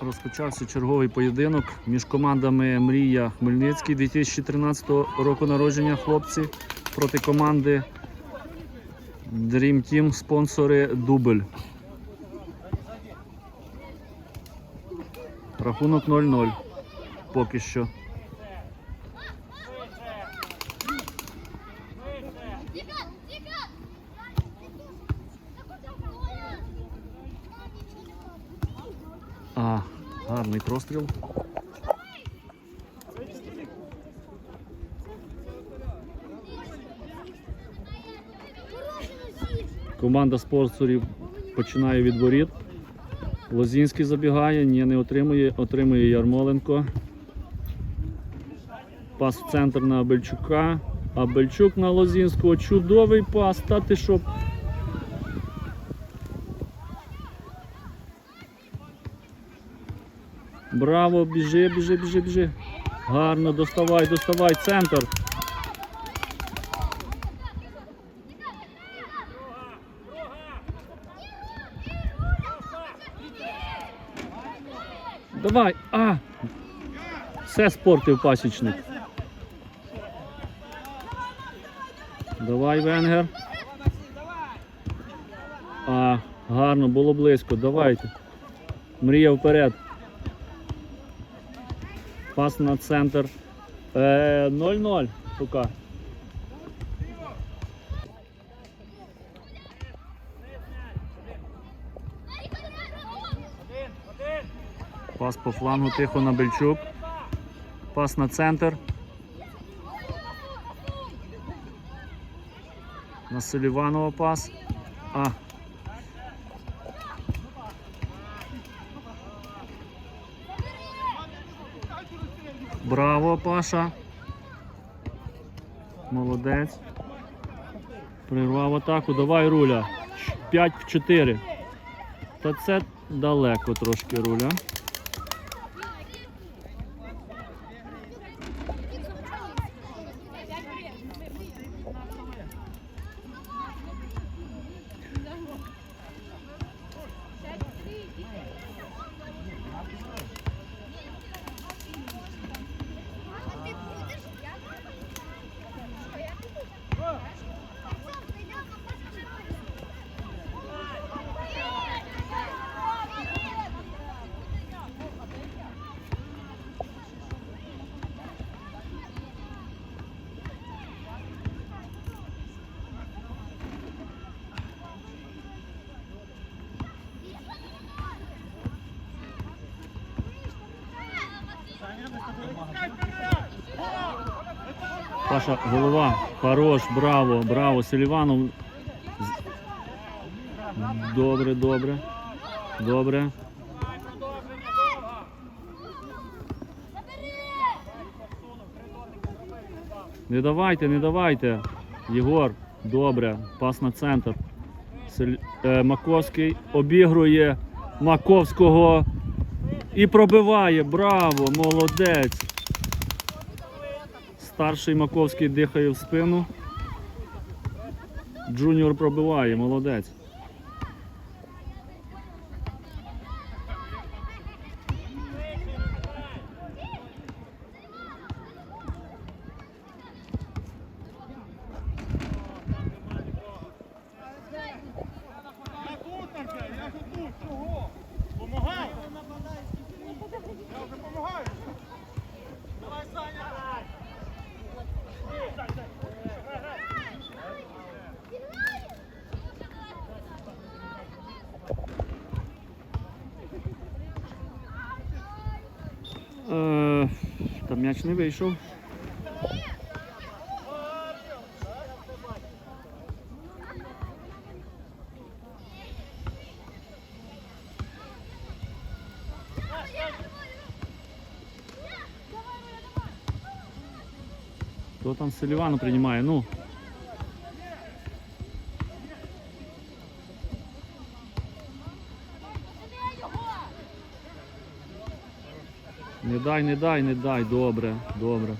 Розпочався черговий поєдинок між командами Мрія Хмельницький 2013 року народження хлопці проти команди Dream Team спонсори Дубль. Рахунок 0-0 поки що. А, гарний простріл. Команда спонсорів починає від воріт. Лозінський забігає, ні, не отримує, отримує Ярмоленко. Пас в центр на Абельчука. Абельчук на Лозінського. Чудовий пас. Та ти що? Браво, біжи, біжи, біжи, біжи. Гарно, доставай, доставай, центр. Давай, а! Все спортив пасічник. Давай, Венгер. А, гарно, було близько. Давайте. Мрія вперед. Пас на центр. Е, 0-0 поки. По флангу тихо на Бельчук. Пас на центр. На Селіванова пас. А. Браво, Паша. Молодець. Прирвав атаку. Давай руля. 5 в 4. Та це далеко трошки руля. Паша, голова. Хорош, браво, браво. Селіванов. Добре, добре. Добре. Не давайте, не давайте. Єгор, добре. Пас на центр. Е, Маковський обігрує Маковського і пробиває. Браво, молодець. Старший Маковський дихає в спину. Джуніор пробиває, молодець. М'яч не вийшов. Хто там Селівану приймає? Ну. дай, не дай, не дай. Добре, добре.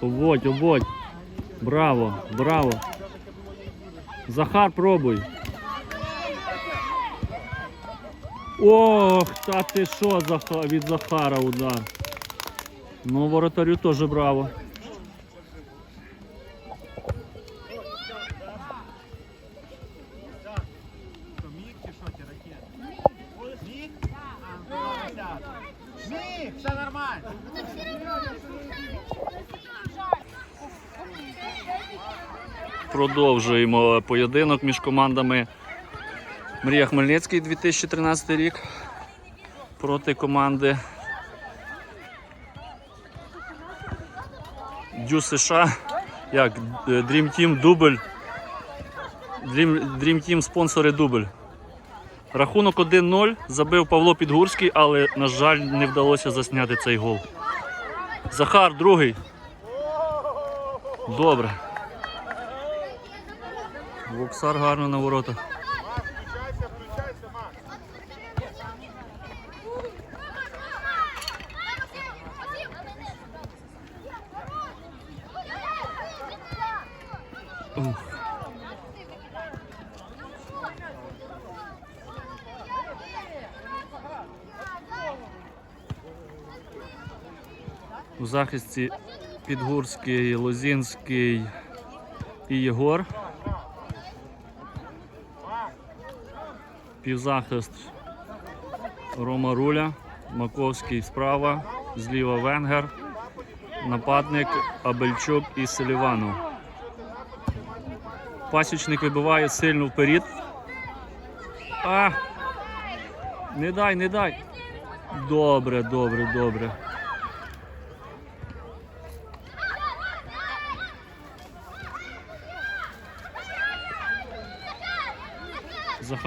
Обводь, обводь. Браво, браво. Захар, пробуй. Ох, та ти що від Захара удар. Ну, воротарю теж браво. Все нормально. Продовжуємо поєдинок між командами Мрія Хмельницький 2013 рік проти команди Дю США. Як е, Dream Team дубль. Dream, Dream Team спонсори дубль. Рахунок 1-0 забив Павло Підгурський, але, на жаль, не вдалося засняти цей гол. Захар, другий. Добре. Воксар гарно на воротах. У захисті Підгурський, Лозінський і Єгор. Півзахист Рома Руля, Маковський справа, зліва Венгер, нападник Абельчук і Селіванов. Пасічник вибиває сильно вперед. А! Не дай, не дай. Добре, добре, добре.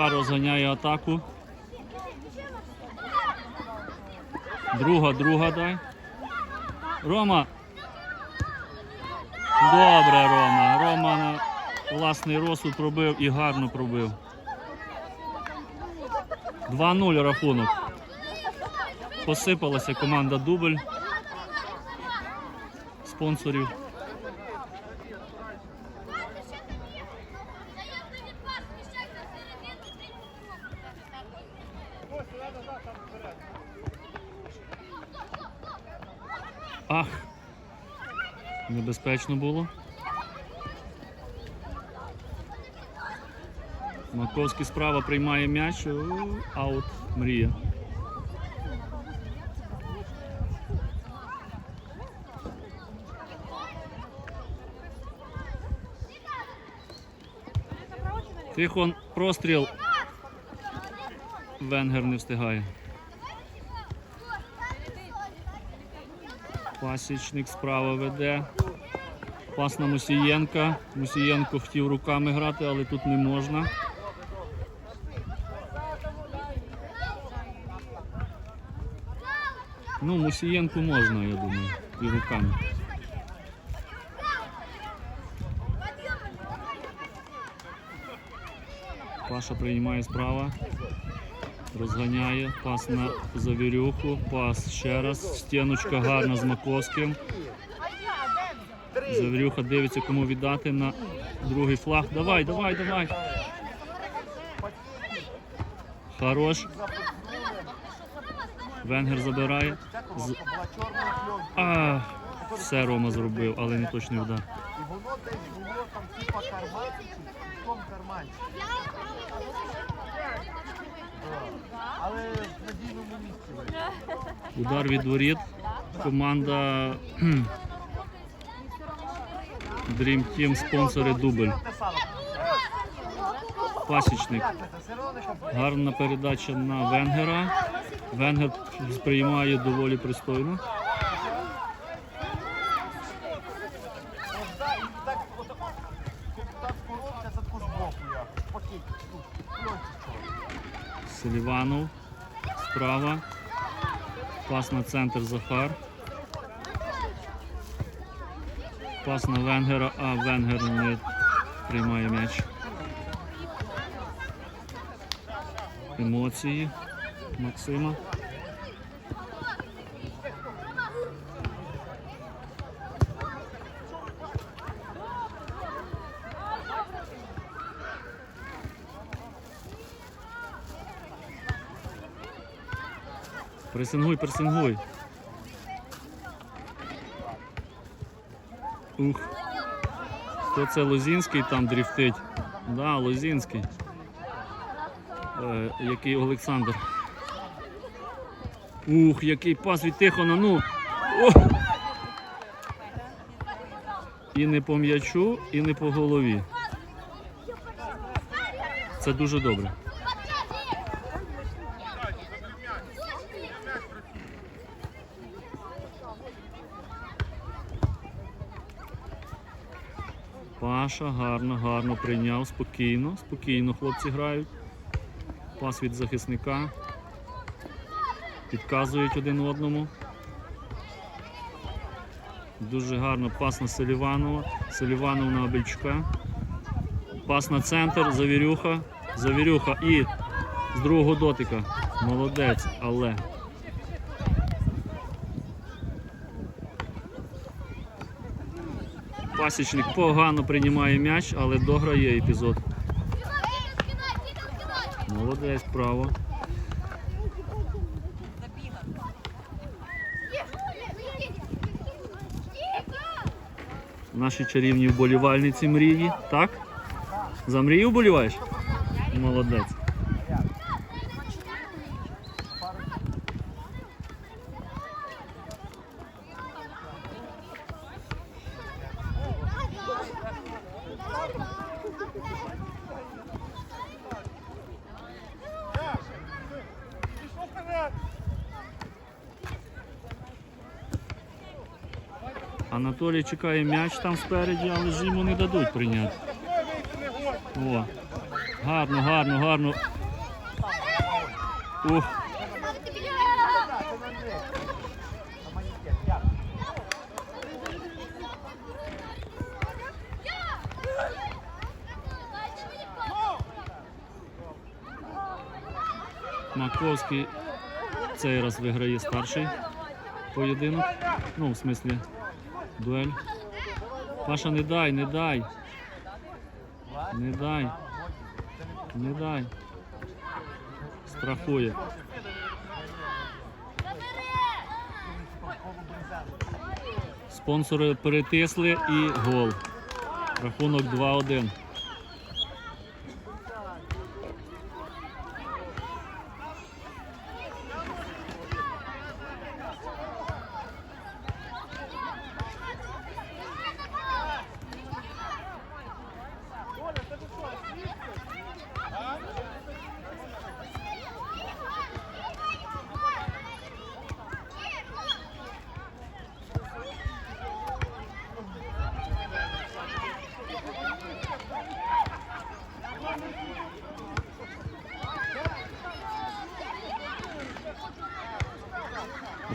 Захар розганяє атаку. Друга, друга дай. Рома. Добре, Рома. Рома на власний розсуд пробив і гарно пробив. 2-0 рахунок. Посипалася команда дубль спонсорів. Ах, небезпечно було. Маковський справа приймає м'яч. Аут мрія. Тихон простріл. Венгер не встигає. Пасічник справа веде. Пас на Мусієнка. Мусієнко хотів руками грати, але тут не можна. Ну, Мусієнку можна, я думаю, і руками. Паша приймає справа. Розганяє. Пас на завірюху. Пас ще раз. Стіночка гарна з Маковським. Завірюха дивиться, кому віддати на другий флаг. Давай, давай, давай. Хорош. Венгер забирає. З... А, все Рома зробив, але не точний удар. Але надійному місці. Удар від воріт. Команда Dream Team спонсори дубль. Пасічник. Гарна передача на Венгера. Венгер сприймає доволі пристойно. Селіванов справа. Пас на центр Захар. Пас на Венгера, а Венгер не приймає м'яч. Емоції Максима. Пресингуй, пресингуй. Хто це Лозінський там дріфтить? Да, Лозінський. Е, який Олександр. Ух, який пас від Тихона, ну. О! І не по м'ячу, і не по голові. Це дуже добре. Паша гарно, гарно прийняв, спокійно, спокійно хлопці грають. Пас від захисника. Підказують один одному. Дуже гарно пас на Селіванова. Селіванов на Обельчука. Пас на центр, Завірюха. Завірюха і з другого дотика. Молодець, але. Пасічник погано приймає м'яч, але дограє епізод. Молодець, право. Наші чарівні вболівальниці мрії, так? За мрію вболіваєш? Молодець. Пішов вперед! Анатолій чекає м'яч там спереді, але ж йому не дадуть прийняти. О, гарно, гарно, гарно. Ух? Маковський цей раз виграє старший поєдинок. Ну, в смислі, дуель. Паша, не дай, не дай. Не дай. Не дай. Страхує. Спонсори перетисли і гол. Рахунок 2-1.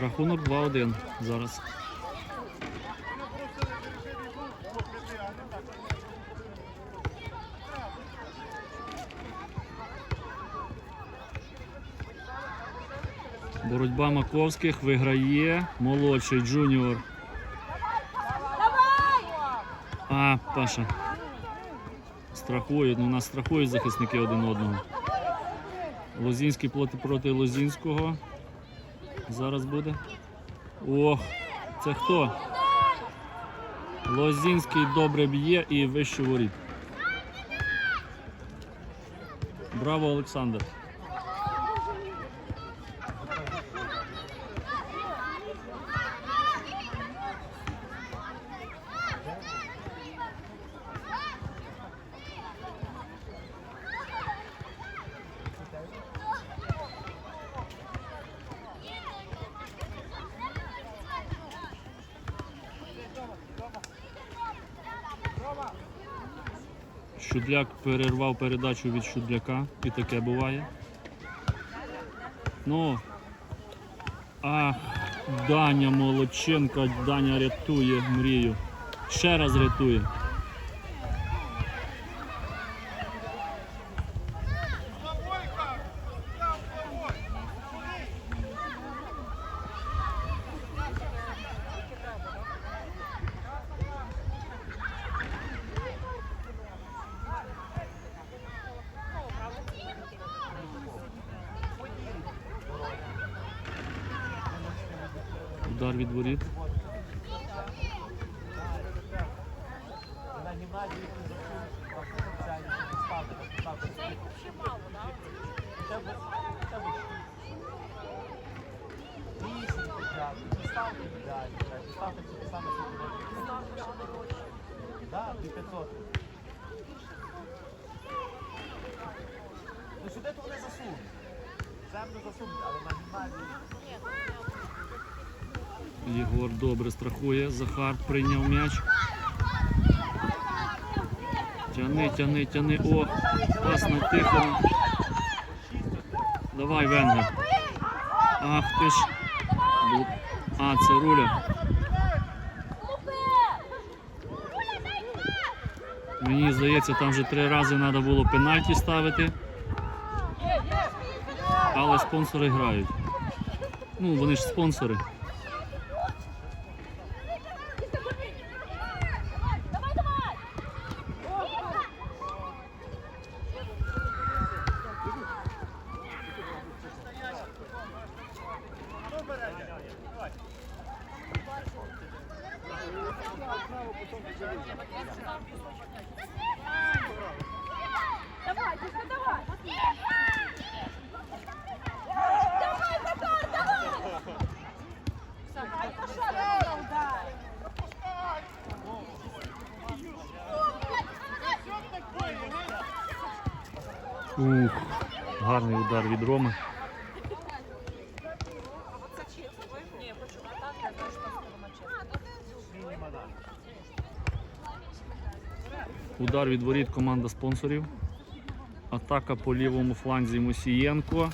Рахунок 2-1 зараз. Боротьба Маковських виграє молодший джуніор. А, Паша. Страхують, ну нас страхують захисники один одного. Лозінський проти, Лозінського. Зараз буде. Ох, це хто? Лозінський добре б'є і вище воріт. Браво, Олександр. Щудляк перервав передачу від Щудляка, і таке буває. Ну. Ах, Даня Молоченко, Даня рятує мрію. Ще раз рятує. Єгор добре страхує. Захар прийняв м'яч. Тяни, тяни, тяни. О, пас на Тихона. Давай, Венгер. Ах ти ж. А, це руля. Мені здається, там вже три рази треба було пенальті ставити. Але спонсори грають. Ну, вони ж спонсори. Гарний удар від Роми. Удар від воріт команда спонсорів. Атака по лівому фланзі Мусієнко.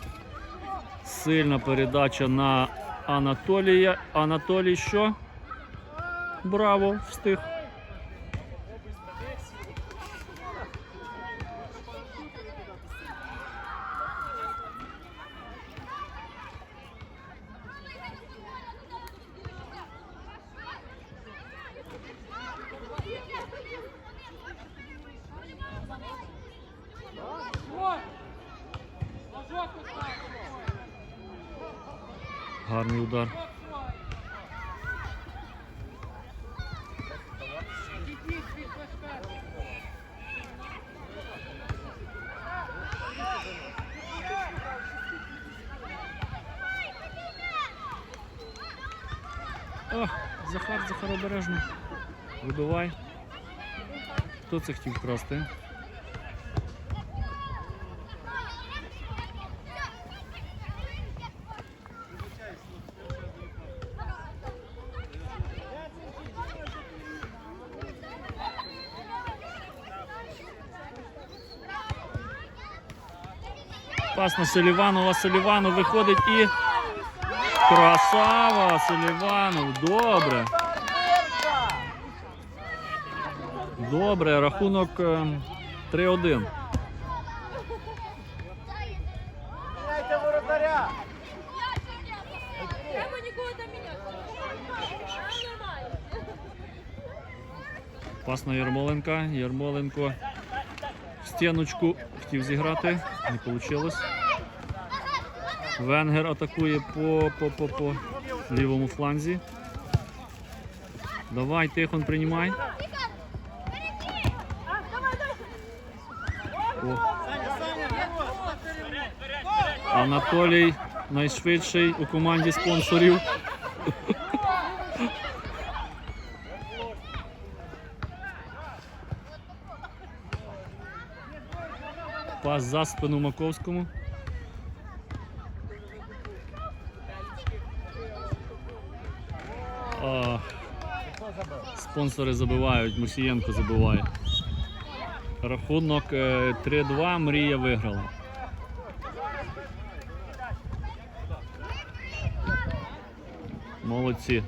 Сильна передача на Анатолія. Анатолій що? Браво, встиг. Гарний удар. О, Захар, Захар обережно. Вибивай. Хто це хотів вкрасти? Пас на Селіванова. Селіванов виходить і. Красава! Селіванов. Добре. Добре, рахунок е, 3-1. Міняйте! Треба нікого там міняти. А. Пас на Ярмоленка. Ярмоленко в стіночку хотів зіграти. Не вийшло. Венгер атакує по, по, по, по лівому фланзі. Давай, Тихон, приймай. О. Анатолій найшвидший у команді спонсорів. Пас за спину Маковському. А, спонсори забивають, Мусієнко забиває. Рахунок е, 3-2, Мрія виграла. Молодці.